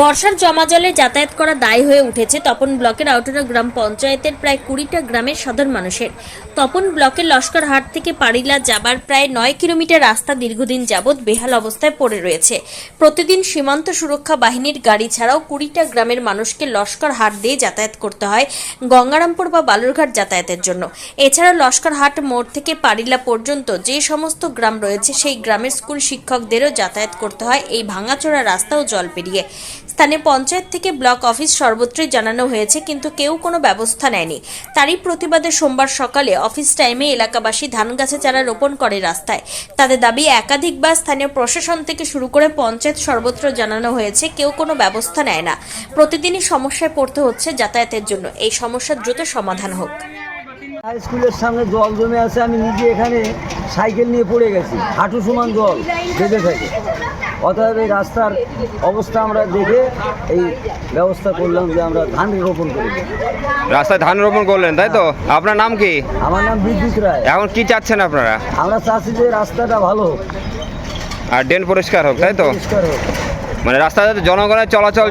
বর্ষার জমা জলে যাতায়াত করা দায় হয়ে উঠেছে তপন ব্লকের আউটারা গ্রাম পঞ্চায়েতের প্রায় কুড়িটা গ্রামের সাধারণ মানুষের। তপন ব্লকের লস্করহাট থেকে পারিলা যাবার প্রায় নয় কিলোমিটার রাস্তা দীর্ঘদিন যাবৎ বেহাল অবস্থায় পড়ে রয়েছে। প্রতিদিন সীমান্ত সুরক্ষা বাহিনীর গাড়ি ছাড়াও কুড়িটা গ্রামের মানুষকে লস্করহাট দিয়ে যাতায়াত করতে হয় গঙ্গারামপুর বা বালুরঘাট যাতায়াতের জন্য। এছাড়া লস্করহাট মোড় থেকে পারিলা পর্যন্ত যে সমস্ত গ্রাম রয়েছে, সেই গ্রামের স্কুল শিক্ষকদেরও যাতায়াত করতে হয় এই ভাঙাচোরা রাস্তা ও জল পেরিয়ে। স্থানীয় পঞ্চায়েত থেকে ব্লক অফিস সর্বত্রই জানানো হয়েছে, কিন্তু কেউ কোনো ব্যবস্থা নেয়নি। তারই প্রতিবাদে সোমবার সকালে অফিস টাইমে এলাকাবাসী ধান গাছে চারা রোপণ করে রাস্তায়। তাদের দাবি, একাধিকবার স্থানীয় প্রশাসন থেকে শুরু করে পঞ্চায়েত সর্বত্র জানানো হয়েছে, কেউ কোনো ব্যবস্থা নেয় না। প্রতিদিনই সমস্যায় পড়তে হচ্ছে যাতায়াতের জন্য। এই সমস্যার দ্রুত সমাধান হোক। হাই স্কুলের সামনে জল জমে আছে, আমি নিজে এখানে সাইকেল নিয়ে পড়ে গেছি। হাঁটু সমান জল, বেঁধে থাকে। অতএব এই রাস্তার অবস্থা আমরা দেখে এই ব্যবস্থা করলাম যে আমরা ধান রোপণ করি। রাস্তায় ধান রোপণ করলেন তাই তো? আপনার নাম কি? আমার নাম বিদ্যুৎ রায়। এখন কি চাচ্ছেন আপনারা? আমরা চাচ্ছি যে রাস্তাটা ভালো হোক। আর ড্রেন পরিষ্কার হোক তাই তো? পরিষ্কার হোক। মানে রাস্তাতে জনগণের চলাচল